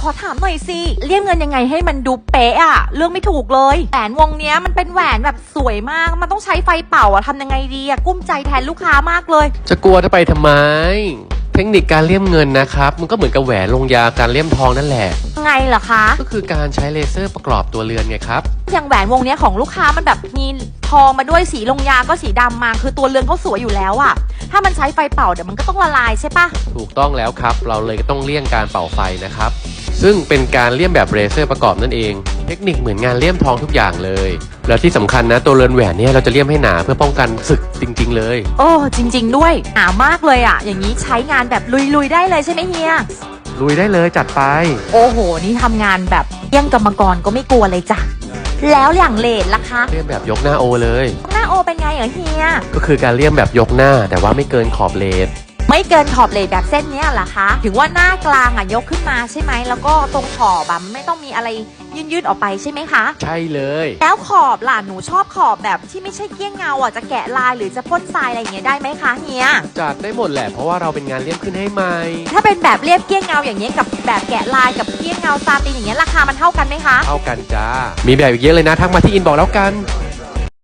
ขอถามหน่อยสิเรียกเงินยังไงให้มันดูเป๊ะอะเรื่องไม่ถูกเลยแหวนวงเนี้ยมันเป็นแหวนแบบสวยมาก มันต้องใช้ไฟเป่าอะทำยังไงดีอะกุ้มใจแทนลูกค้ามากเลย จะกลัวจะไปทำไม เทคนิคการเลี่ยมเงินนะครับ มันก็เหมือนกับแหวนลงยาการเลี่ยมทองนั่นแหละ ไงล่ะคะ ก็คือการใช้เลเซอร์ประกอบตัวเรือนไงครับ อย่างแหวนวงเนี้ยของลูกค้ามันแบบมีทองมาด้วยสีลงยาก็สีดำมา คือตัวเรือนเขาสวยอยู่แล้วอะถ้ามันใช้ไฟเป่าเดี๋ยวมันก็ต้องละลายใช่ปะถูกต้องแล้วครับ เราเลยต้องเลี่ยงการเป่าไฟนะครับ ซึ่งเป็นการเลี่ยมแบบเลเซอร์ประกอบนั่นเอง เทคนิคเหมือนงานเลี่ยมทองทุกอย่างเลย แล้วที่สำคัญนะตัวเรือนแหวนเนี่ยเราจะเลี่ยมให้หนาเพื่อป้องกันศึกจริง ๆ เลย โอ้จริง ๆ ด้วยหนามากเลยอะอย่างนี้ใช้งานแบบลุยๆได้เลยใช่ไหมเฮียลุยได้เลยจัดไป โอ้โห นี่ทำงานแบบเยี่ยงกรรมกรก็ไม่กลัวเลยจ้ะแล้วอย่างเลดล่ะคะเลี่ยมแบบยกหน้าโอเลย หน้าโอเป็นไงเหรอเฮียก็คือการเลี่ยมแบบยกหน้าแต่ว่าไม่เกินขอบเลน ไม่เกินขอบเลดแบบเส้นเนี้ยเหรอคะ ถึงว่าหน้ากลางอะยกขึ้นมาใช่ไหม แล้วก็ตรงขอบอะไม่ต้องมีอะไรยืดๆออกไปใช่ไหมคะ ใช่เลย แล้วขอบล่ะหนูชอบขอบแบบที่ไม่ใช่เกี้ยงเงาอะจะแกะลายหรือจะพ่นทรายอะไรอย่างเงี้ยได้ไหมคะเฮีย จัดได้หมดแหละเพราะว่าเราเป็นงานเลี่ยมขึ้นให้ใหม่ ถ้าเป็นแบบเรียบเกี้ยงเงาอย่างเงี้ยกับแบบแกะลายกับเกี้ยงเงาซาตินอย่างเงี้ยราคามันเท่ากันไหมคะ เท่ากันจ้า มีแบบอีกเยอะเลยนะทักมาที่อินบอกแล้วกัน